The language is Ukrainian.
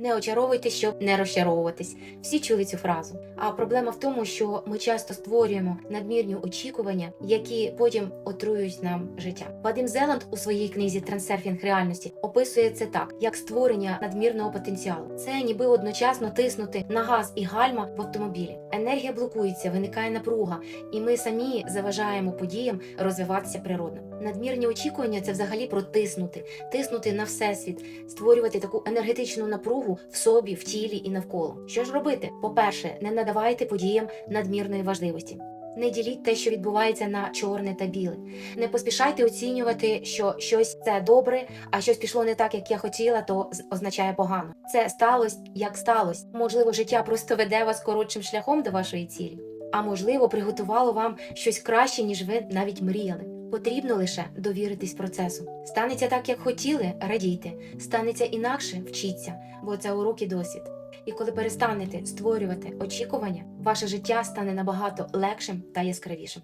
Не очаровуйтесь, щоб не розчаровуватись. Всі чули цю фразу. А проблема в тому, що ми часто створюємо надмірні очікування, які потім отруюють нам життя. Вадим Зеланд у своїй книзі Трансерфінг реальності описує це так: як створення надмірного потенціалу. Це ніби одночасно тиснути на газ і гальма в автомобілі. Енергія блокується, виникає напруга, і ми самі заважаємо подіям розвиватися природно. Надмірні очікування це взагалі про тиснути, тиснути на всесвіт, створювати таку енергетичну напругу в собі, в тілі і навколо. Що ж робити? По-перше, не надавайте подіям надмірної важливості. Не діліть те, що відбувається на чорне та біле. Не поспішайте оцінювати, що щось це добре, а щось пішло не так, як я хотіла, то означає погано. Це сталося, як сталося. Можливо, життя просто веде вас коротшим шляхом до вашої цілі, а можливо, приготувало вам щось краще, ніж ви навіть мріяли. Потрібно лише довіритись процесу. Станеться так, як хотіли, радійте. Станеться інакше, вчіться, бо це урок і досвід. І коли перестанете створювати очікування, ваше життя стане набагато легшим та яскравішим.